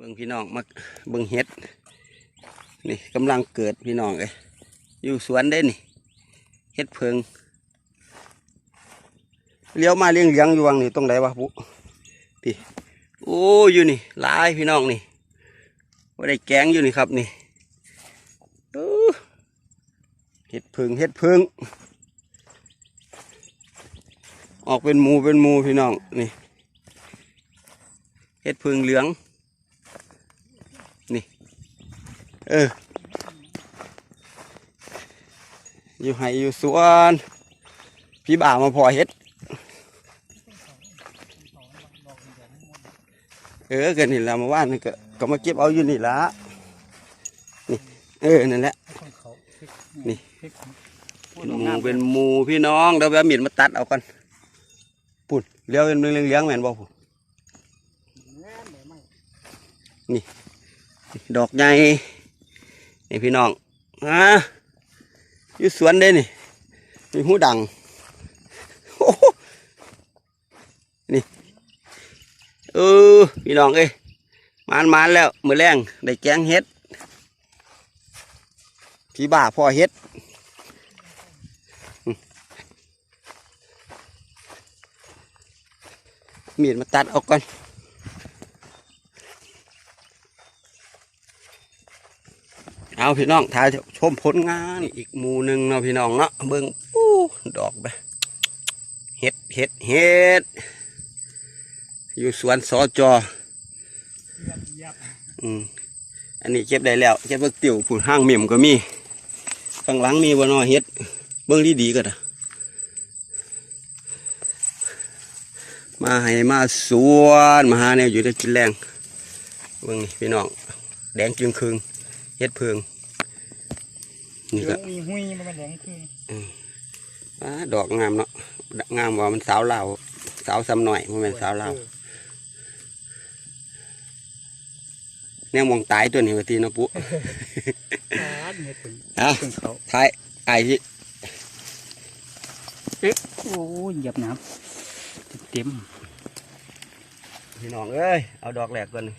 บิ่งพี่น้องมาเบิ่งเห็ด นี่กำลังเกิดพี่น้องเอ้ยอยู่สวนได้นี่เห็ดเพิงเลี้ยวมาเลี้ยงเลี้ยงอยู่วังนี่ตรงไหนวะปุ๊พี่โอ้อยู่นี่หลายพี่น้องนี่ว่าได้แกงอยู่นี่ครับนี่เห็ดเพิงเห็ดเพิงออกเป็นหมูเป็นหมูพี่น้องนี่เห็ดเพิงเหลือง นี่ เออ อยู่ไห้อยู่สวน พี่บ่าวมาพอเฮ็ด เออเกิดนี่ละเมาว่านี่ก็ก็มาเก็บเอาอยู่นี่ละนี่ เออ นั่นแหละ นี่เป็นหมูเป็นหมูพี่น้องเดี๋ยวแบบมีดมาตัดเอากันปุ่นเลี้ยวเป็นเลี้ยงเลี้ยงแมนบ่ปุ่นนี่ ดอกใหญ่ นี่พี่น้องอะอยู่สวนเด้นี่มีหูดังโอ้โหนี่เออพี่น้องเอ้ยมานมานแล้วมือแรงได้แกงเฮ็ดพี่บ่าพ่อเฮ็ดมีดมาตัดออกก่อน เอาพี่น้องถ่ายชมผลงานอีกหมู่หนึ่งเนาะพี่น้องเนาะเบิ่งอู้ดอกไปเห็ดเห็ดเห็ดอยู่สวนสอจออืมอันนี้เก็บได้แล้วเก็บเบิกติ๋วผุนห้างเมี่ยมก็มีข้างหลังมีบ่นอเห็ดเบิ่งดีๆก็ได้มาให้มาสวนมาหาแนวอยู่ได้กินแรงเบิ่งนี่พี่น้องแดงจึงคืงเฮ็ดเพิง นี่ก็มีหุยมันเป็นแดงคืออ่าดอกงามเนาะงามว่ามันสาวลาวสาวซ้ำหน่อยมันเป็นสาวลาวแนวมองตายตัวนี้ว่าทีเนาะปุ๊ขาดเนี่ยถึงอะถึงเขาท้ายไอ้ที่โอ้ยเหยียบน้ำเต็มพี่น้องเอ้ยเอาดอกแหลกก่อนนี่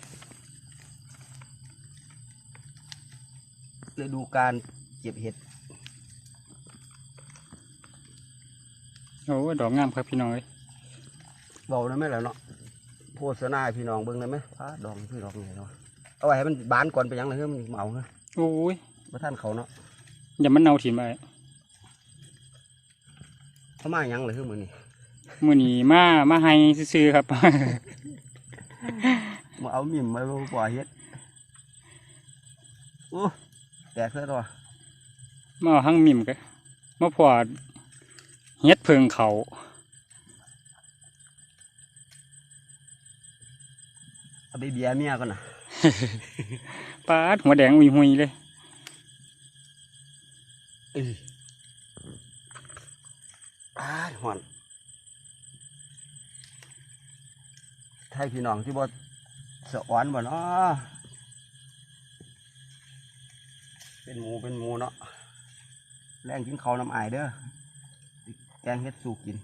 ฤดูการ เก็บเห็ดโอ้ยดอกงามครับพี่น้องเอ้ยเบาได้ไหมล่ะเนาะโฆษณาให้พี่น้องเบิ่งได้ไหมพาดอกพี่ดอกนี่เนาะเอาไว้ให้มันบานก่อนไปยังเลยเฮ้ยมันเหมาเฮ้ยโอ้ยพระท่านเขาเนาะอย่ามันเน่าถิ่มไปเขามายังเลยเฮ้ยมือนี่มื้อนี้มามาให้ซื่อๆครับมาเอามิ่มมาปล่อยเฮ็ดโอ้แตกเสียตัว มาเอาหั่งมิมกันมาพอดเฮ็ดเพิงเขาเอาไปเบียร์เมียก่อนนะปาดหัวแดงอุยหุยเลยเอ้ยอ้ายหอนไทยพี่น้องที่บ่สะอ้อนบ่เนาะเป็นหมูเป็นหมูเนาะ แรงกินเขาวน้ำอายเด้อแกงเฮ็ดสู่กิน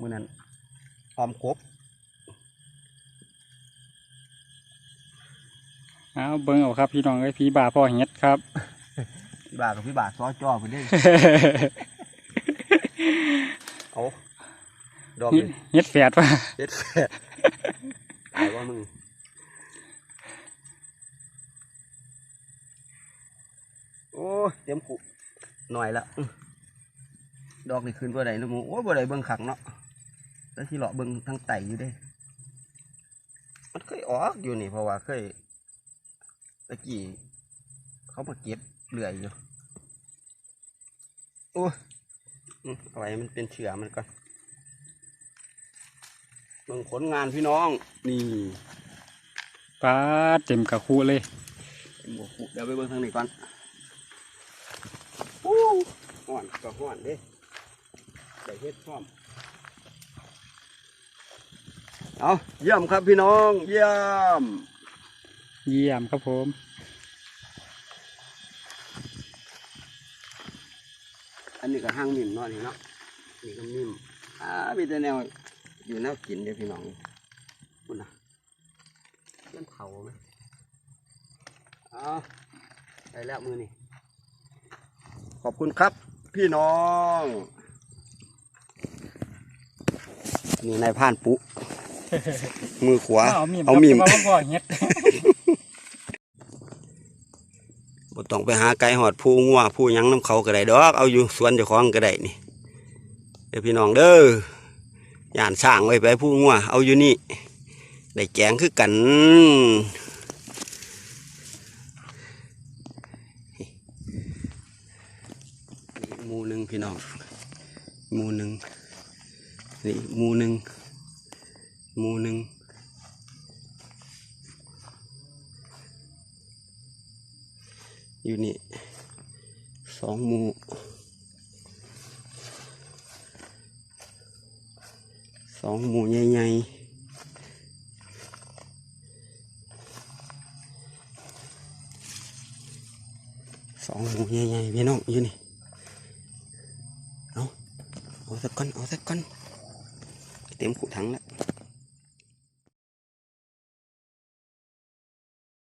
มื้อนั้นออมกบเอาเบิ่งเอาครับ พี่น้องเอ้ยพี่บ่าพ่อเฮ็ดครับ พี่บ่ากับพี่บ่าซอจ่อพุ่นเด้เอาดอกเฮ็ดนี่เฮ็ดแฝดว่ะเฮ็ดแฝดตายว่ามึง โอ้ยเต็มขุหน่อยละอื้อดอกนี่ขึ้นบ่ได้นะหมูโอ้ยบ่ได้เบิ่งขังเนาะแล้วที่เลาะเบิ่งทางไตอยู่เด้ มันเคยออกอยู่นี่เพราะว่าเคยตะกี้เขามาเก็บเลื่อยอยู่โอ้ยอื้อเอาไว้มันเป็นเชื้อมันก่อนเบิ่งผลงานพี่น้อง นี่ปาดเต็มกระคูเลยหมวกหูเดี๋ยวไปเบิ่งทางนี้ก่อนอู้ ห่อนก็ห่อนเด้ได้เฮ็ดพร้อมเอาเยี่ยมครับพี่น้อง เยี่ยม เยี่ยมครับผมอันนี้ก็ห้างมิ่มเนาะนี่เนาะนี่ก็มิ่มอ่ามีแต่แนวอยู่แนวกินเด้อพี่น้องคุณนะเขาไหมเอาได้แล้วมือนี่ ขอบคุณครับ พี่น้อง นี่นายผ่านปุมือขวาเอามีมเอามีมครับแต่ว่าบ่พอเฮ็ดบ่ต้องไปหาไก่หอดผู้งัวผู้หยังน้ำเขาก็ได้ดอก เอาอยู่สวนเจ้าของก็ได้นี่เดี๋ยวพี่น้องเด้อย่านสร้างไว้ไปผู้งัวเอาอยู่นี่ได้แกงคือกันนี่หมูหนึ่ง พี่น้องหมูหนึ่งนี่หมูหนึ่งหมูหนึ่งอยู่นี่สองหมูสองหมูใหญ่ๆสองหมูใหญ่ๆพี่น้องอยู่นี่ เอาเอาสักก้อน